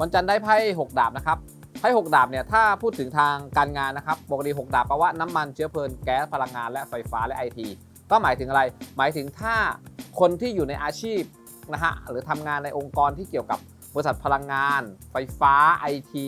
วันจันทร์ได้ไพ่หกดาบนะครับไพ่หกดาบเนี่ยถ้าพูดถึงทางการงานนะครับปกติหกดาบแปลว่าน้ำมันเชื้อเพลิงแก๊สพลังงานและไฟฟ้าและไอทีก็หมายถึงอะไร หมายถึงถ้าคนที่อยู่ในอาชีพนะฮะหรือทำงานในองค์กรที่เกี่ยวกับบริษัทพลังงาน ไฟฟ้าไอที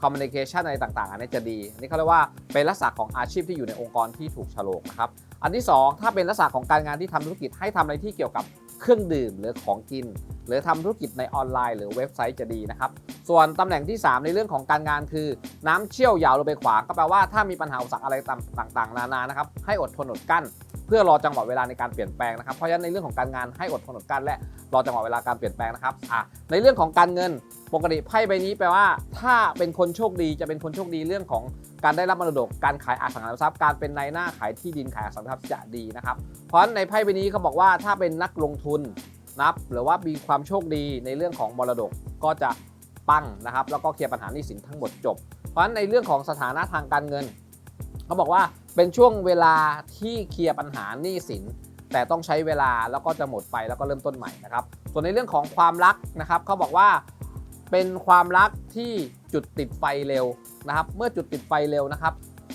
คอมมิวนิเคชันอะไรต่างๆ อันนี้จะดี อันนี้เขาเรียกว่าเป็นลักษณะของอาชีพที่อยู่ในองค์กรที่ถูกฉลกนะครับ อันที่ 2 ถ้าเป็นลักษณะของการงานที่ทำธุรกิจให้ทำอะไรที่เกี่ยวกับ เครื่องดื่มหรือของกิน หรือทำธุรกิจในออนไลน์หรือเว็บไซต์จะดีนะครับ ส่วนตำแหน่งที่ 3 ในเรื่องของการงานคือ น้ำเชี่ยวยาวลงไปขวาก็แปลว่าถ้ามีปัญหาอุปสรรคอะไรต่างๆ นานานะครับให้อดทนอดกั้น เพื่อรอจังหวะเวลาในการเปลี่ยนแปลงนะครับเพราะฉะนั้นในเรื่องของการงานให้อดทนอดกั้นและรอจังหวะเวลาการเปลี่ยนแปลงนะครับอะในเรื่องของการเงิน ปกติไพ่ใบนี้แปลว่า ถ้าเป็นคนโชคดีจะเป็นคนโชคดีเรื่องของการได้รับมรดก การขายอสังหาริมทรัพย์ การเป็นนายหน้าขายที่ดินขายอสังหาริมทรัพย์จะดีนะครับ เพราะฉะนั้นในไพ่ใบนี้เขาบอกว่าถ้าเป็นนักลงทุนนับ หรือว่ามีความโชคดีในเรื่องของมรดกก็จะปังนะครับ แล้วก็เคลียร์ปัญหาหนี้สินทั้งหมดจบ เพราะฉะนั้นในเรื่องของสถานะทางการเงินเขาบอกว่าเป็นช่วงเวลาที่เคลียร์ปัญหาหนี้สินแต่ต้องใช้เวลาแล้วก็จะหมดไปแล้วก็เริ่มต้นใหม่นะครับ ส่วนในเรื่องของความรักนะครับเขาบอกว่า เป็นความรักที่จุดติดไฟเร็วนะครับ เมื่อจุดติดไฟเร็วนะครับ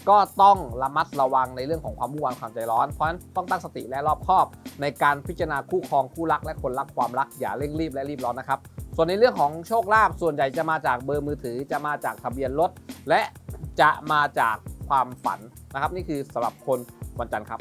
ก็ต้องระมัดระวังในเรื่องของความวุ่นวายความใจร้อน เพราะฉะนั้นต้องตั้งสติและรอบคอบ ในการพิจารณาคู่ครองคู่รักและคนรักความรักอย่าเร่งรีบและรีบร้อนนะครับ ส่วนในเรื่องของโชคลาภส่วนใหญ่จะมาจากเบอร์มือถือจะมาจากทะเบียนรถและจะมาจากความฝันนะครับ นี่คือสำหรับคนวันจันทร์ครับ